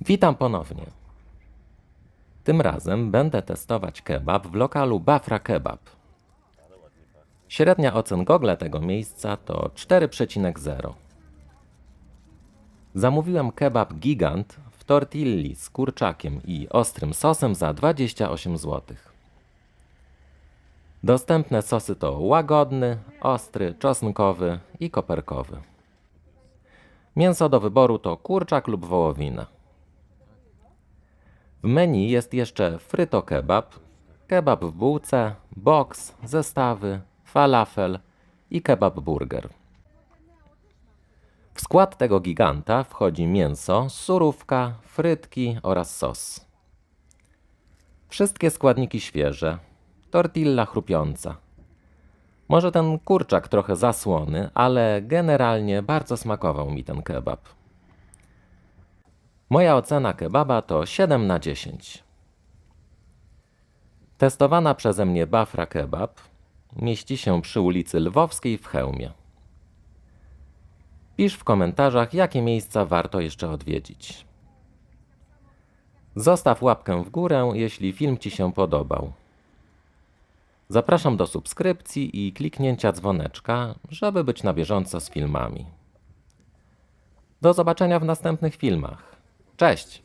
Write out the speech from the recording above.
Witam ponownie. Tym razem będę testować kebab w lokalu Bafra Kebab. Średnia ocen Google tego miejsca to 4,0. Zamówiłem kebab gigant w tortilli z kurczakiem i ostrym sosem za 28 zł. Dostępne sosy to łagodny, ostry, czosnkowy i koperkowy. Mięso do wyboru to kurczak lub wołowina. W menu jest jeszcze fryto kebab, kebab w bułce, boks, zestawy, falafel i kebab burger. W skład tego giganta wchodzi mięso, surówka, frytki oraz sos. Wszystkie składniki świeże, tortilla chrupiąca. Może ten kurczak trochę zasłony, ale generalnie bardzo smakował mi ten kebab. Moja ocena kebaba to 7 na 10. Testowana przeze mnie Bafra Kebab mieści się przy ulicy Lwowskiej w Chełmie. Pisz w komentarzach, jakie miejsca warto jeszcze odwiedzić. Zostaw łapkę w górę, jeśli film Ci się podobał. Zapraszam do subskrypcji i kliknięcia dzwoneczka, żeby być na bieżąco z filmami. Do zobaczenia w następnych filmach. Cześć!